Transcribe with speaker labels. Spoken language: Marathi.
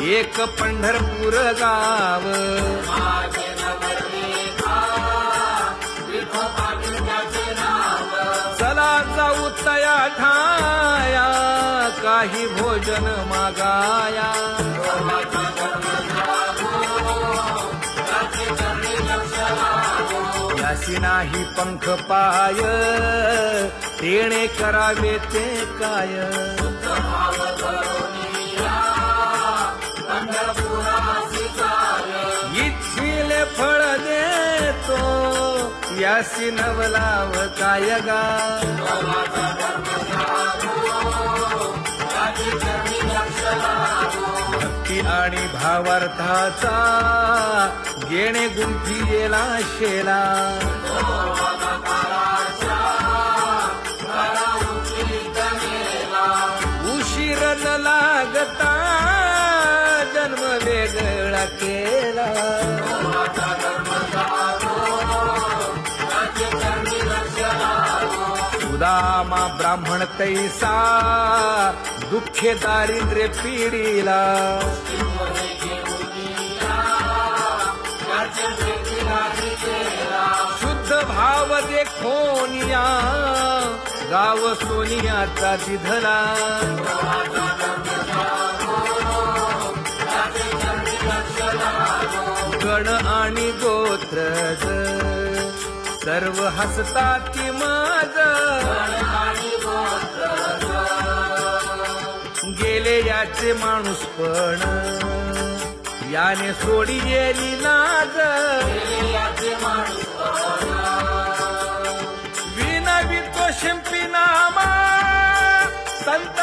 Speaker 1: एक पंढरपूर गाव. चला जाऊ तया ठाया काही भोजन मागाया. नाही पंख पाय तेणे करावे ते काय? यासी नवलाव काय गा भक्ती आणि भावार्थाचा येणे गुंफी येला शेला। उशीर न लागता जन्म वेगळा केला। सुदामा ब्राह्मण तैसा दुःखे दारिद्र्य पिढीला शुद्ध भाव देखोनिया गाव सोनियाचा तिधला गण आणि गोत्र सर्व हसतात माझ गेले याचे माणूस पण. याने सोडी गेली नाग विना तो शिंपी नामा. संत